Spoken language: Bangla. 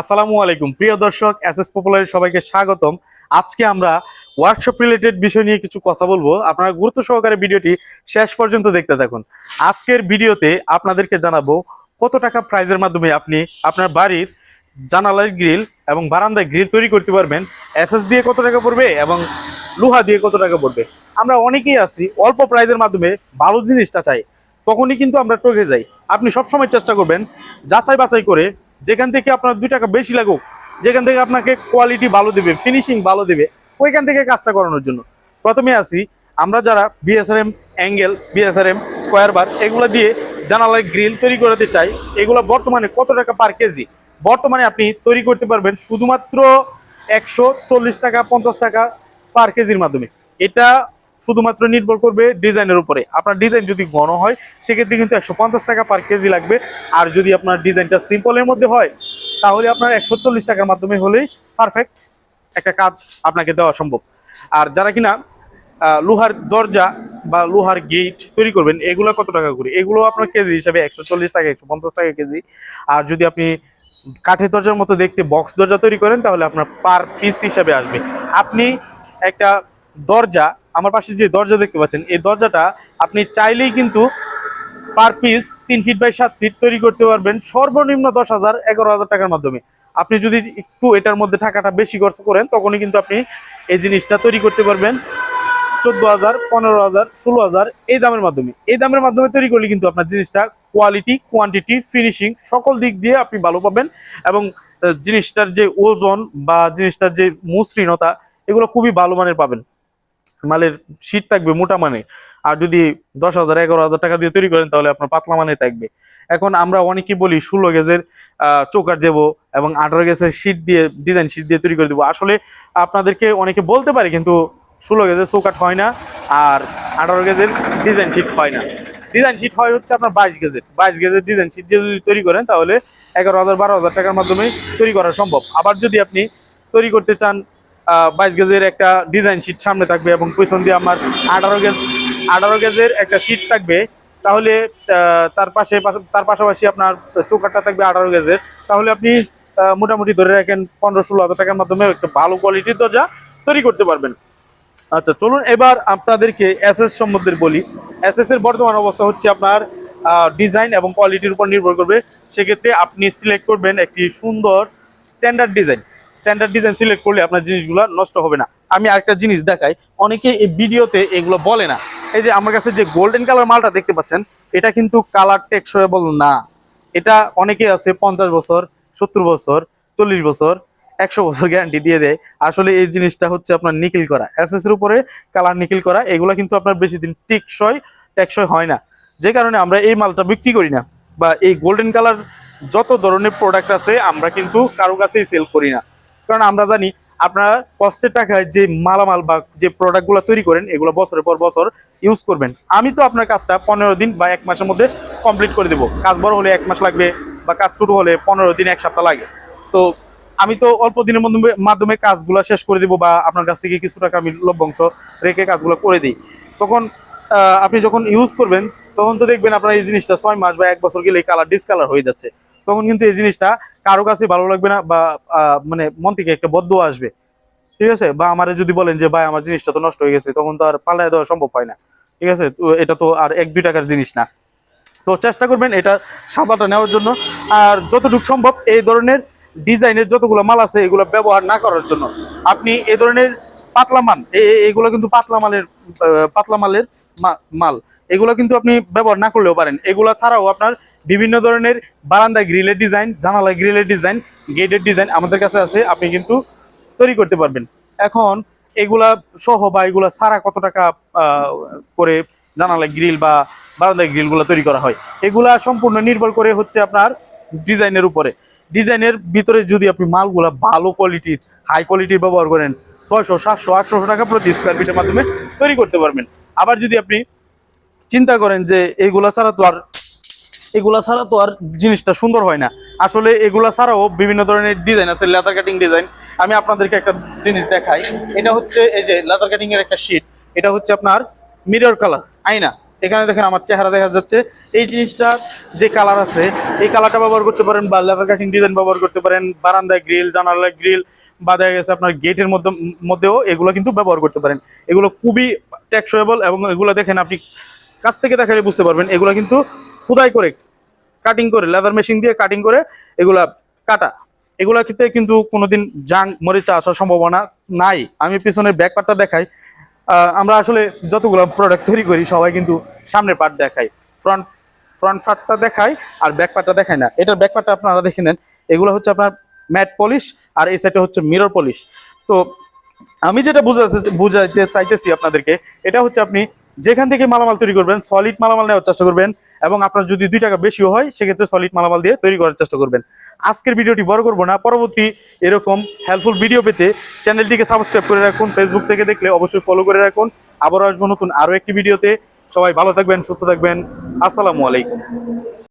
আসসালামু আলাইকুম। প্রিয় দর্শক এস এস পপুলার সবাইকে স্বাগতম। আজকে আমরা ওয়ার্কশপ রিলেটেড বিষয় নিয়ে কিছু কথা বলব। আপনারা গুরুত্ব সহকারে ভিডিওটি শেষ পর্যন্ত দেখতে থাকুন। আজকের ভিডিওতে আপনাদেরকে জানাব কত টাকা প্রাইজের মাধ্যমে আপনি আপনার বাড়ির জানালার গ্রিল এবং বারান্দায় গ্রিল তৈরি করতে পারবেন। এসএস দিয়ে কত টাকা পড়বে এবং লোহা দিয়ে কত টাকা পড়বে? আমরা অনেকেই আছি, অল্প প্রাইজের মাধ্যমে ভালো জিনিসটা চাই, তখনই কিন্তু আমরা টকে যাই। আপনি সবসময় চেষ্টা করবেন যাচাই বাছাই করে যেখান থেকে আপনার দুই টাকা বেশি লাগুক, যেখান থেকে আপনাকে কোয়ালিটি ভালো দেবে ফিনিশিং ভালো দেবে, ওইখান থেকে কাজটা করানোর জন্য। প্রথমে আসি আমরা যারা BSRM angle BSRM square bar এগুলো দিয়ে জানালায় গ্রিল তৈরি করাতে চাই। এগুলো বর্তমানে কত টাকা পার কেজি বর্তমানে আপনি তৈরি করতে পারবেন শুধুমাত্র একশো চল্লিশ টাকা, পঞ্চাশ টাকা পার কেজির মাধ্যমে। এটা শুধুমাত্র নির্ভর করবে ডিজাইনের উপরে। আপনার ডিজাইন যদি ঘন হয়, সেক্ষেত্রে কিন্তু একশো পঞ্চাশ টাকা পার কেজি লাগবে। আর যদি আপনার ডিজাইনটা সিম্পলের মধ্যে হয়, তাহলে আপনার একশো চল্লিশ টাকার মাধ্যমে হলেই পারফেক্ট একটা কাজ আপনাকে দেওয়া সম্ভব। আর যারা কিনা লোহার দরজা বা লোহার গেট তৈরি করবেন, এগুলো কত টাকা করে? এগুলো আপনার কেজি হিসাবে একশো চল্লিশ টাকা, একশো পঞ্চাশ টাকা কেজি। আর যদি আপনি কাঠের দরজার মতো দেখতে বক্স দরজা তৈরি করেন, তাহলে আপনার পার পিস হিসাবে আসবে। আপনি একটা দরজা আমার পাশে যে দরজা দেখতে পাচ্ছেন, এই দরজাটা আপনি চাইলেই কিন্তু পার পিস তিন ফিট বাই সাত ফিট তৈরি করতে পারবেন, সর্বনিম্ন দশ হাজার, এগারো হাজার টাকার মাধ্যমে। আপনি যদি একটু এটার মধ্যে টাকাটা বেশি খরচ করেন, তখনই কিন্তু আপনি এই জিনিসটা তৈরি করতে পারবেন। চোদ্দ হাজার, পনেরো হাজার, ষোলো হাজার, এই দামের মাধ্যমে। এই দামের মাধ্যমে তৈরি করলে কিন্তু আপনার জিনিসটা কোয়ালিটি কোয়ান্টিটি ফিনিশিং সকল দিক দিয়ে আপনি ভালো পাবেন এবং জিনিসটার যে ওজন বা জিনিসটার যে মসৃণতা, এগুলো খুবই ভালো মানের পাবেন। মালের শীত থাকবে মোটা মানে আর যদি দশ হাজার, এগারো হাজার টাকা দিয়ে তৈরি করেন, তাহলে আপনার পাতলা মানে থাকবে। এখন আমরা অনেকেই বলি, ষোলো গেজের চৌকাট দেব এবং আঠারো গেজের শীট দিয়ে ডিজাইন শীট দিয়ে তৈরি করে দেবো। আসলে আপনাদেরকে অনেকে বলতে পারে, কিন্তু ষোলো গেজের চৌকাট হয় না আর আঠারো গেজের ডিজাইন শীট হয় না। ডিজাইন শীট হয় হচ্ছে আপনার বাইশ গেজের। বাইশ গেজের ডিজাইন শীট দিয়ে যদি তৈরি করেন, তাহলে এগারো হাজার, বারো হাজার টাকার মাধ্যমে তৈরি করা সম্ভব। আবার যদি আপনি তৈরি করতে চান বাইশ গেজের একটা ডিজাইন শীট সামনে থাকবে এবং পিছন দিয়ে আমার আঠারো গেজ, আঠারো গেজের একটা শীট থাকবে। তাহলে তার পাশে তার পাশাপাশি আপনার চৌকাটটা থাকবে আঠারো গেজের। তাহলে আপনি মোটামুটি ধরে রাখেন পনেরো ষোলো হাজার টাকার মাধ্যমে একটা ভালো কোয়ালিটির দরজা তৈরি করতে পারবেন। আচ্ছা চলুন এবার আপনাদেরকে এসএস সম্বন্ধে বলি। এসএস এর বর্তমান অবস্থা হচ্ছে আপনার ডিজাইন এবং কোয়ালিটির উপর নির্ভর করবে। সেক্ষেত্রে আপনি সিলেক্ট করবেন একটি সুন্দর standard design standard design select করলে আপনার জিনিসগুলো নষ্ট হবে না। আমি আরেকটা জিনিস দেখাই, অনেকে এই ভিডিওতে এগুলো বলে না। এই যে আমার কাছে যে গোল্ডেন কালার মালটা দেখতে পাচ্ছেন, এটা কিন্তু কালার টেকসয়েবল না। এটা অনেকে আছে পঞ্চাশ বছর, সত্তর বছর, চল্লিশ বছর, একশো বছর গ্যারান্টি দিয়ে দেয়। আসলে এই জিনিসটা হচ্ছে আপনার নিকিল করা। এর উপরে কালার নিকিল করা, এগুলো কিন্তু আপনার বেশি দিন টিকসই, টেকসই হয় না। যে কারণে আমরা এই মালটা বিক্রি করি না, বা এই গোল্ডেন কালার যত ধরনের প্রোডাক্ট আছে, আমরা কিন্তু কারও কাছেই সেল করি না। কারণ আমরা জানি আপনারা কষ্টের টাকায় যে মালামাল বা যে প্রোডাক্টগুলো তৈরি করেন, এগুলো বছরের পর বছর ইউজ করবেন। আমি তো আপনার কাজটা পনেরো দিন বা এক মাসের মধ্যে কমপ্লিট করে দেবো। কাজ বড় হলে এক মাস লাগবে বা কাজ ছোট হলে পনেরো দিন, এক সপ্তাহ লাগে। তো আমি তো অল্প দিনের মধ্যে মাধ্যমে কাজগুলো শেষ করে দিব বা আপনার কাছ থেকে কিছু টাকা আমি লভ্যাংশ রেখে কাজগুলো করে দিই। তখন আপনি যখন ইউজ করবেন, তখন তো দেখবেন আপনার এই জিনিসটা ছয় মাস বা এক বছর গেলে কালার ডিসকালার হয়ে যাচ্ছে। তখন কিন্তু এই জিনিসটা কারও কাছে ভালো লাগবে না বা মানে মন থেকে একটা বদ্ধ আসবে। ঠিক আছে? বা আমারে যদি বলেন যে, ভাই, আমার জিনিসটা তো নষ্ট হয়ে গেছে তখন তো আর পাল্টায় দেওয়া সম্ভব হয় না। ঠিক আছে? এটা তো আর এক, দুই টাকার জিনিস না। তো চেষ্টা করবেন এটা সাদাটা নেওয়ার জন্য। আর যতটুকু সম্ভব এই ধরনের ডিজাইনের যতগুলো মাল আছে, এগুলো ব্যবহার না করার জন্য। আপনি এই ধরনের পাতলা মাল, এ- এ- এগুলো কিন্তু পাতলা মালের পাতলা মালের মাল। এগুলো কিন্তু আপনি ব্যবহার না করলেও পারেন। এগুলো ছাড়াও আপনার বিভিন্ন ধরনের বারান্দা গ্রিলের ডিজাইন জানালা গ্রিলের ডিজাইন, গেটের ডিজাইন আমাদের কাছে আছে, আপনি কিন্তু তৈরি করতে পারবেন। এখন এগুলা সহ বা এগুলা ছাড়া কত টাকা করে জানালা গ্রিল বা বারান্দা গ্রিলগুলো তৈরি করা হয়? এগুলা সম্পূর্ণ নির্ভর করে হচ্ছে আপনার ডিজাইনের উপরে। ডিজাইনের ভিতরে যদি আপনি মালগুলা ভালো কোয়ালিটির হাই কোয়ালিটির ব্যবহার করেন, ছয়শো, সাতশো আটশো টাকা প্রতি স্কোয়ার ফিটের মাধ্যমে তৈরি করতে পারবেন। আবার যদি আপনি চিন্তা করেন যে এগুলা ছাড়া তো আর এগুলা ছাড়া তো আর জিনিসটা সুন্দর হয় না। আসলে এগুলা ছাড়াও বিভিন্ন ধরনের ডিজাইন আছে লেদার কাটিং ডিজাইন আমি আপনাদেরকে একটা জিনিস দেখাই। এটা হচ্ছে এই যে লেদার কাটিং এর একটা শিট এটা হচ্ছে আপনার মিরর কালার আয়না এখানে দেখেন আমার চেহারা দেখা যাচ্ছে। এই জিনিসটা যে কালার আছে, এই কালারটা ব্যবহার করতে পারেন বা লেদার কাটিং ডিজাইন ব্যবহার করতে পারেন বারান্দায় গ্রিল জানালায় গ্রিল বা দেখা গেছে আপনার গেটের মধ্যে, মধ্যেও এগুলো কিন্তু ব্যবহার করতে পারেন। এগুলো খুবই টেকসয়েবল এবং এগুলো দেখেন আপনি কাছ থেকে দেখালে বুঝতে পারবেন। এগুলো কিন্তু খোদাই করে কাটিং করে লেদার মেশিন দিয়ে কাটিং করে এগুলা কাটা। এগুলা ক্ষেত্রে কিন্তু কোনোদিন জাং মরিচা আসার সম্ভাবনা নাই। আমি পিছনের ব্যাক পার্টটা দেখাই। আমরা আসলে যতগুলো প্রোডাক্ট তৈরি করি, সবাই কিন্তু সামনের পার্ট দেখাই। ফ্রন্ট ফ্রন্ট পার্টটা দেখাই আর ব্যাক পার্টটা দেখাই না। এটার ব্যাক পার্টটা আপনারা দেখে নেন। এগুলো হচ্ছে আপনার ম্যাট পলিশ আর এই সাইডটা হচ্ছে মিরর পলিশ তো আমি যেটা বুঝাতে, বুঝাইতে চাইতেছি আপনাদেরকে, এটা হচ্ছে আপনি যেখান থেকে মালামাল তৈরি করবেন সলিড মালামাল নেওয়ার চেষ্টা করবেন। এবং আপনার যদি দুই টাকা বেশিও হয়, সেক্ষেত্রে সলিড মালামাল দিয়ে তৈরি করার চেষ্টা করবেন। আজকের ভিডিওটি বড় করব না, পরবর্তী এরকম হেল্পফুল ভিডিও পেতে চ্যানেলটিকে সাবস্ক্রাইব করে রাখুন ফেসবুক থেকে দেখলে অবশ্যই ফলো করে রাখুন। আবারও আসব নতুন আরও একটি ভিডিওতে সবাই ভালো থাকবেন, সুস্থ থাকবেন। আসসালামু আলাইকুম।